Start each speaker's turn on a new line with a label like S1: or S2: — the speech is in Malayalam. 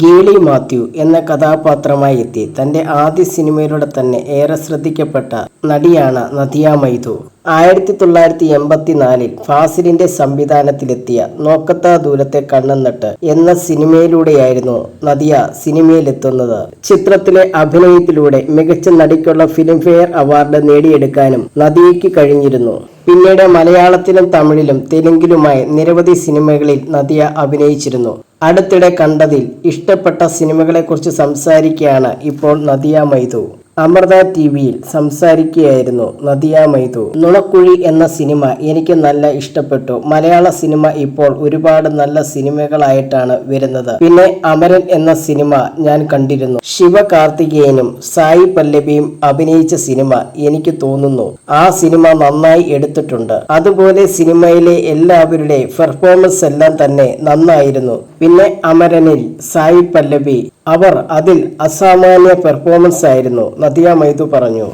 S1: ഗേളി മാത്യു എന്ന കഥാപാത്രമായി എത്തി തന്റെ ആദ്യ സിനിമയിലൂടെ തന്നെ ഏറെ ശ്രദ്ധിക്കപ്പെട്ട നടിയാണ് നദിയ മൈഥു. ആയിരത്തി തൊള്ളായിരത്തി എൺപത്തിനാലിൽ ഫാസിലിന്റെ സംവിധാനത്തിലെത്തിയ നോക്കത്താ ദൂരത്തെ കണ്ണെന്നിട്ട് എന്ന സിനിമയിലൂടെയായിരുന്നു നദിയ സിനിമയിലെത്തുന്നത്. ചിത്രത്തിലെ അഭിനയത്തിലൂടെ മികച്ച നടിക്കുള്ള ഫിലിംഫെയർ അവാർഡ് നേടിയെടുക്കാനും നദിയയ്ക്ക് കഴിഞ്ഞിരുന്നു. പിന്നീട് മലയാളത്തിലും തമിഴിലും തെലുങ്കിലുമായി നിരവധി സിനിമകളിൽ നദിയ അഭിനയിച്ചിരുന്നു. അടുത്തിടെ കണ്ടതിൽ ഇഷ്ടപ്പെട്ട സിനിമകളെക്കുറിച്ച് സംസാരിക്കുകയാണ് ഇപ്പോൾ നദിയ മൈതു. അമൃത ടി വിയിൽ സംസാരിക്കുകയായിരുന്നു നദിയ മൈതു. നുണക്കുഴി എന്ന സിനിമ എനിക്ക് നല്ല ഇഷ്ടപ്പെട്ടു. മലയാള സിനിമ ഇപ്പോൾ ഒരുപാട് നല്ല സിനിമകളായിട്ടാണ് വരുന്നത്. പിന്നെ അമരൻ എന്ന സിനിമ ഞാൻ കണ്ടിരുന്നു. ശിവകാർത്തികേയനും സായി പല്ലവിയും അഭിനയിച്ച സിനിമ എനിക്ക് തോന്നുന്നു. ആ സിനിമ നന്നായി എടുത്തിട്ടുണ്ട്. അതുപോലെ സിനിമയിലെ എല്ലാവരുടെ പെർഫോമൻസ് എല്ലാം തന്നെ നന്നായിരുന്നു. പിന്നെ അമരനിൽ സായി പല്ലവി. അവർ അതിൽ അസാമാന്യ പെർഫോമൻസ് ആയിരുന്നു നദിയ മൈതു പറഞ്ഞു.